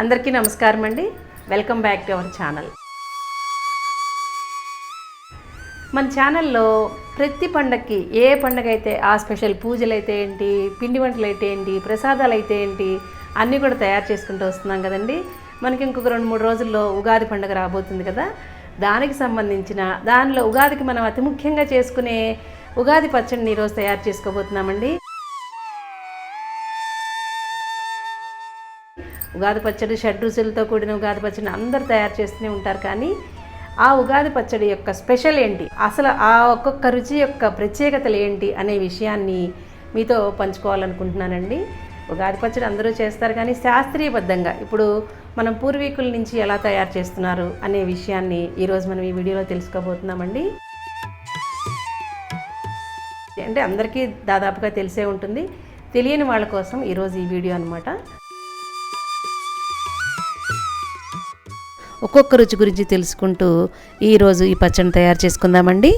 అందరికీ నమస్కారం అండి. Welcome back to our channel మన ఛానల్లో ప్రతి పండగకి ఏ పండగ అయితే ఆ స్పెషల్ పూజలు అయితే ఏంటి పిండి వంటలు అయితే ఏంటి ప్రసాదాలు అయితే ఏంటి అన్నీ కూడా తయారు చేసుకుంటూ వస్తున్నాం కదండి. మనకి ఇంకొక రెండు మూడు రోజుల్లో ఉగాది పండుగ రాబోతుంది కదా. దానికి సంబంధించిన దానిలో ఉగాదికి మనం అతి ముఖ్యంగా చేసుకునే ఉగాది పచ్చడిని ఈరోజు తయారు చేసుకోబోతున్నామండి. ఉగాది పచ్చడి షడ్ రుచులతో కూడిన ఉగాది పచ్చడిని అందరు తయారు చేస్తూనే ఉంటారు కానీ ఆ ఉగాది పచ్చడి యొక్క స్పెషల్ ఏంటి? అసలు ఆ ఒక్కొక్క రుచి యొక్క ప్రత్యేకతలు ఏంటి అనే విషయాన్ని మీతో పంచుకోవాలనుకుంటున్నానండి. ఉగాది పచ్చడి అందరూ చేస్తారు కానీ శాస్త్రీయబద్ధంగా ఇప్పుడు మనం పూర్వీకుల నుంచి ఎలా తయారు చేస్తున్నారు అనే విషయాన్ని ఈరోజు మనం ఈ వీడియోలో తెలుసుకోబోతున్నామండి. అంటే అందరికీ దాదాపుగా తెలిసే ఉంటుంది. తెలియని వాళ్ళ కోసం ఈరోజు ఈ వీడియో అనమాట ఒక్కొక్క రుచి గురించి తెలుసుకుంటూ ఈరోజు ఈ పచ్చడి తయారు చేసుకుందామండి.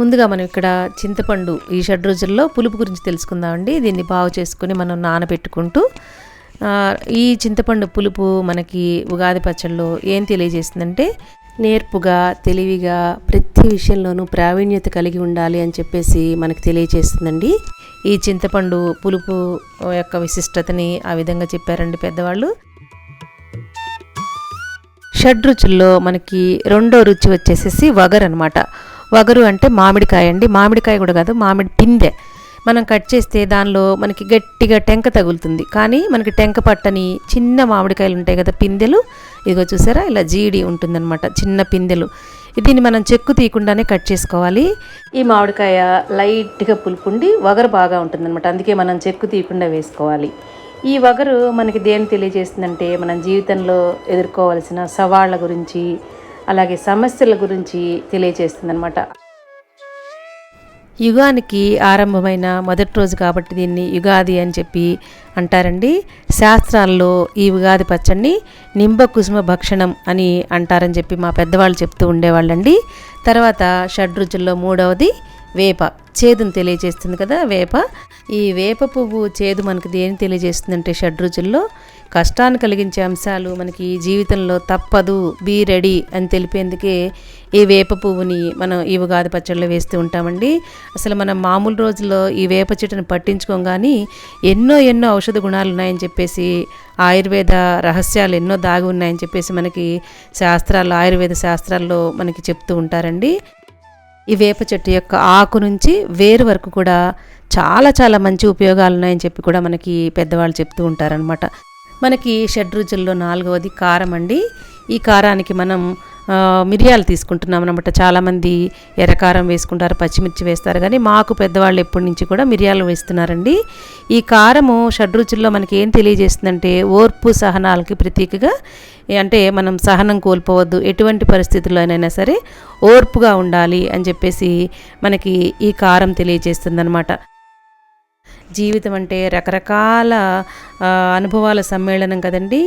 ముందుగా మనం ఇక్కడ చింతపండు ఈ షడ్ రోజుల్లో పులుపు గురించి తెలుసుకుందామండి. దీన్ని బాగు చేసుకుని మనం నానబెట్టుకుంటూ ఈ చింతపండు పులుపు మనకి ఉగాది పచ్చళ్ళలో ఏం తెలియజేస్తుందంటే నేర్పుగా తెలివిగా ప్రతి విషయంలోనూ ప్రావీణ్యత కలిగి ఉండాలి అని చెప్పేసి మనకు తెలియజేస్తుందండి. ఈ చింతపండు పులుపు యొక్క విశిష్టతని ఆ విధంగా చెప్పారండి పెద్దవాళ్ళు. షడ్ రుచుల్లో మనకి రెండో రుచి వచ్చేసేసి వగరు అనమాట వగరు అంటే మామిడికాయ అండి. మామిడికాయ కూడా కాదు మామిడి పిందె. మనం కట్ చేస్తే దానిలో మనకి గట్టిగా టెంక తగులుతుంది. కానీ మనకి టెంక పట్టని చిన్న మామిడికాయలు ఉంటాయి కదా పిందెలు. ఇదిగో చూసారా? ఇలా జీడి ఉంటుందన్నమాట చిన్న పిందెలు. దీన్ని మనం చెక్కు తీయకుండానే కట్ చేసుకోవాలి. ఈ మామిడికాయ లైట్గా పులుపుండి వగరు బాగా ఉంటుందన్నమాట. అందుకే మనం చెక్కు తీయకుండా వేసుకోవాలి. ఈ వగరు మనకి దేని తెలియజేస్తుందంటే మనం జీవితంలో ఎదుర్కోవాల్సిన సవాళ్ళ గురించి అలాగే సమస్యల గురించి తెలియజేస్తుందన్నమాట. యుగానికి ఆరంభమైన మొదటి రోజు కాబట్టి దీన్ని యుగాది అని చెప్పి అంటారండి. శాస్త్రాల్లో ఈ ఉగాది పచ్చడిని నింబ కుసుమ భక్షణం అని అంటారని చెప్పి మా పెద్దవాళ్ళు చెప్తూ ఉండేవాళ్ళండి. తర్వాత షడ్రుచుల్లో మూడవది వేప. చేదును తెలియజేస్తుంది కదా వేప. ఈ వేప పువ్వు చేదు మనకి దేని తెలియజేస్తుందంటే షడ్రుచుల్లో కష్టాన్ని కలిగించే అంశాలు మనకి జీవితంలో తప్పదు బీ రెడీ అని తెలిపేందుకే ఈ వేప పువ్వుని మనం ఈ ఉగాది పచ్చళ్ళు వేస్తూ ఉంటామండి. అసలు మనం మామూలు రోజుల్లో ఈ వేప చెట్టును పట్టించుకోం కానీ ఎన్నో ఎన్నో ఔషధ గుణాలు ఉన్నాయని చెప్పేసి ఆయుర్వేద రహస్యాలు ఎన్నో దాగి ఉన్నాయని చెప్పేసి మనకి శాస్త్రాల్లో ఆయుర్వేద శాస్త్రాల్లో మనకి చెప్తూ ఉంటారండి. ఈ వేప చెట్టు యొక్క ఆకు నుంచి వేరు వరకు కూడా చాలా చాలా మంచి ఉపయోగాలు ఉన్నాయని చెప్పి కూడా మనకి పెద్దవాళ్ళు చెప్తూ ఉంటారనమాట మనకి షడ్ రుచుల్లో నాలుగవది కారం అండి. ఈ కారానికి మనం మిరియాలు తీసుకుంటున్నాం అనమాట చాలామంది ఎర్రకారం వేసుకుంటారు పచ్చిమిర్చి వేస్తారు. కానీ మాకు పెద్దవాళ్ళు ఎప్పటి నుంచి కూడా మిరియాలు వేస్తున్నారండి. ఈ కారము షడ్రుచుల్లో మనకి ఏం తెలియజేస్తుందంటే ఓర్పు సహనాలకి ప్రతీకగా అంటే మనం సహనం కోల్పోవద్దు. ఎటువంటి పరిస్థితుల్లోనైనా సరే ఓర్పుగా ఉండాలి అని చెప్పేసి మనకి ఈ కారం తెలియజేస్తుందన్నమాట. జీవితం అంటే రకరకాల అనుభవాల సమ్మేళనం కదండి.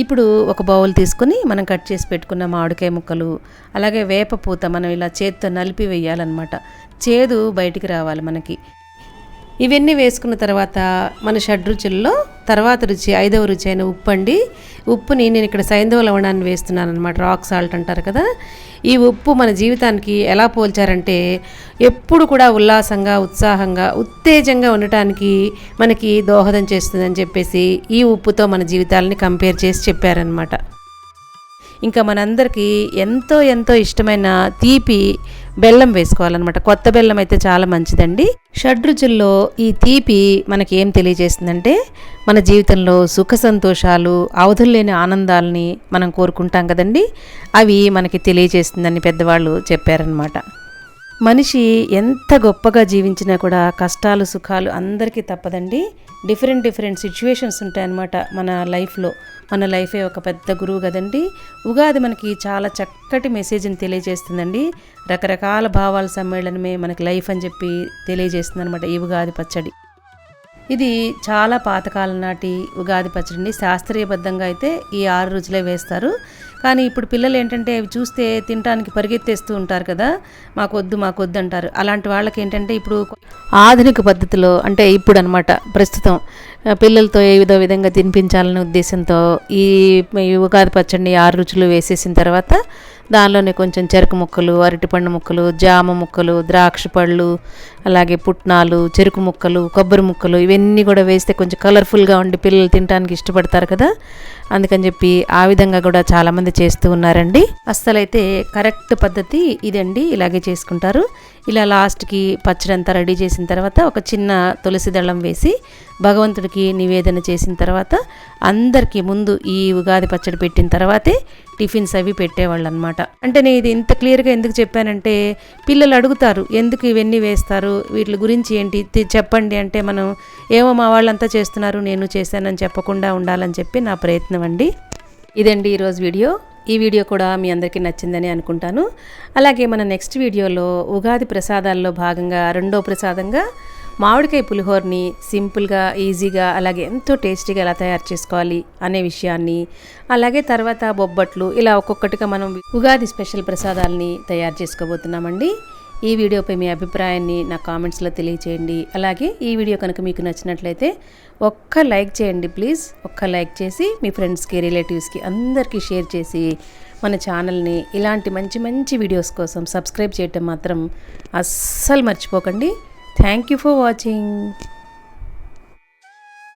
ఇప్పుడు ఒక బౌల్ తీసుకొని మనం కట్ చేసి పెట్టుకున్న మామిడికాయ ముక్కలు అలాగే వేప పూత మనం ఇలా చేత్తో నలిపి వేయాలన్నమాట. చేదు బయటికి రావాలి మనకి. ఇవన్నీ వేసుకున్న తర్వాత మన షడ్రుచుల్లో తర్వాత రుచి ఐదవ రుచి అయిన ఉప్పు అండి ఉప్పుని నేను ఇక్కడ సైంధవ లవణాన్ని వేస్తున్నాను అనమాట రాక్ సాల్ట్ అంటారు కదా. ఈ ఉప్పు మన జీవితానికి ఎలా పోల్చారంటే ఎప్పుడు కూడా ఉల్లాసంగా ఉత్సాహంగా ఉత్తేజంగా ఉండటానికి మనకి దోహదం చేస్తుందని చెప్పేసి ఈ ఉప్పుతో మన జీవితాలని కంపేర్ చేసి చెప్పారనమాట ఇంకా మనందరికీ ఎంతో ఎంతో ఇష్టమైన తీపి బెల్లం వేసుకోవాలన్నమాట. కొత్త బెల్లం అయితే చాలా మంచిదండి. షడ్రుచుల్లో ఈ తీపి మనకి ఏం తెలియజేస్తుందంటే మన జీవితంలో సుఖ సంతోషాలు అవధుల్లేని ఆనందాలని మనం కోరుకుంటాం కదండి. అవి మనకి తెలియజేస్తుందని పెద్దవాళ్ళు చెప్పారనమాట మనిషి ఎంత గొప్పగా జీవించినా కూడా కష్టాలు సుఖాలు అందరికీ తప్పదండి. డిఫరెంట్ డిఫరెంట్ సిచ్యువేషన్స్ ఉంటాయన్నమాట మన లైఫ్లో. మన లైఫే ఒక పెద్ద గురువు కదండి. ఉగాది మనకి చాలా చక్కటి మెసేజ్ని తెలియజేస్తుందండి. రకరకాల భావాల సమ్మేళనమే మనకి లైఫ్ అని చెప్పి తెలియజేస్తుంది అనమాట ఈ ఉగాది పచ్చడి. ఇది చాలా పాతకాలం నాటి ఉగాది పచ్చడి శాస్త్రీయబద్ధంగా అయితే ఈ ఆరు రుచులే వేస్తారు. కానీ ఇప్పుడు పిల్లలు ఏంటంటే అవి చూస్తే తినడానికి పరిగెత్తేస్తూ ఉంటారు కదా మాకొద్దు మాకొద్దు అంటారు అలాంటి వాళ్ళకి ఏంటంటే ఇప్పుడు ఆధునిక పద్ధతిలో అంటే ఇప్పుడు అనమాట ప్రస్తుతం పిల్లలతో ఏ విధో విధంగా తినిపించాలనే ఉద్దేశంతో ఈ ఈ ఉగాది పచ్చడిని ఆరు రుచులు వేసేసిన తర్వాత దానిలోనే కొంచెం చెరుకు ముక్కలు అరటిపండు ముక్కలు జామ ముక్కలు ద్రాక్ష పళ్ళు అలాగే పుట్నాలు చెరుకు ముక్కలు కొబ్బరి ముక్కలు ఇవన్నీ కూడా వేస్తే కొంచెం కలర్ఫుల్గా ఉండి పిల్లలు తినడానికి ఇష్టపడతారు కదా. అందుకని చెప్పి ఆ విధంగా కూడా చాలామంది చేస్తూ ఉన్నారండి. అస్సలైతే కరెక్ట్ పద్ధతి ఇదండి. ఇలాగే చేసుకుంటారు. ఇలా లాస్ట్కి పచ్చడి అంతా రెడీ చేసిన తర్వాత ఒక చిన్న తులసి దళం వేసి భగవంతుడికి నివేదన చేసిన తర్వాత అందరికీ ముందు ఈ ఉగాది పచ్చడి పెట్టిన తర్వాతే టిఫిన్స్ అవి పెట్టేవాళ్ళు అనమాట అంటే నేను ఇది ఇంత క్లియర్గా ఎందుకు చెప్పానంటే పిల్లలు అడుగుతారు ఎందుకు ఇవన్నీ వేస్తారు? వీటి గురించి ఏంటి? చెప్పండి అంటే మనం ఏమో మా వాళ్ళంతా చేస్తున్నారు నేను చేశానని చెప్పకుండా ఉండాలని చెప్పి నా ప్రయత్నం అండి. ఇదండి ఈరోజు వీడియో. ఈ వీడియో కూడా మీ అందరికీ నచ్చిందని అనుకుంటాను. అలాగే మన నెక్స్ట్ వీడియోలో ఉగాది ప్రసాదాల్లో భాగంగా రెండో ప్రసాదంగా మామిడికాయ పులిహోరని సింపుల్గా ఈజీగా అలాగే ఎంతో టేస్టీగా ఎలా తయారు చేసుకోవాలి అనే విషయాన్ని అలాగే తర్వాత బొబ్బట్లు ఇలా ఒక్కొక్కటిగా మనం ఉగాది స్పెషల్ ప్రసాదాలని తయారు చేసుకోబోతున్నామండి. ఈ వీడియోపై మీ అభిప్రాయాన్ని నా కామెంట్స్లో తెలియచేయండి. అలాగే ఈ వీడియో కనుక మీకు నచ్చినట్లయితే ఒక్క లైక్ చేయండి ప్లీజ్. ఒక్క లైక్ చేసి మీ ఫ్రెండ్స్కి రిలేటివ్స్కి అందరికీ షేర్ చేసి మన ఛానల్ని ఇలాంటి మంచి మంచి వీడియోస్ కోసం సబ్స్క్రైబ్ చేయటం మాత్రం అస్సలు మర్చిపోకండి. Thank you for watching.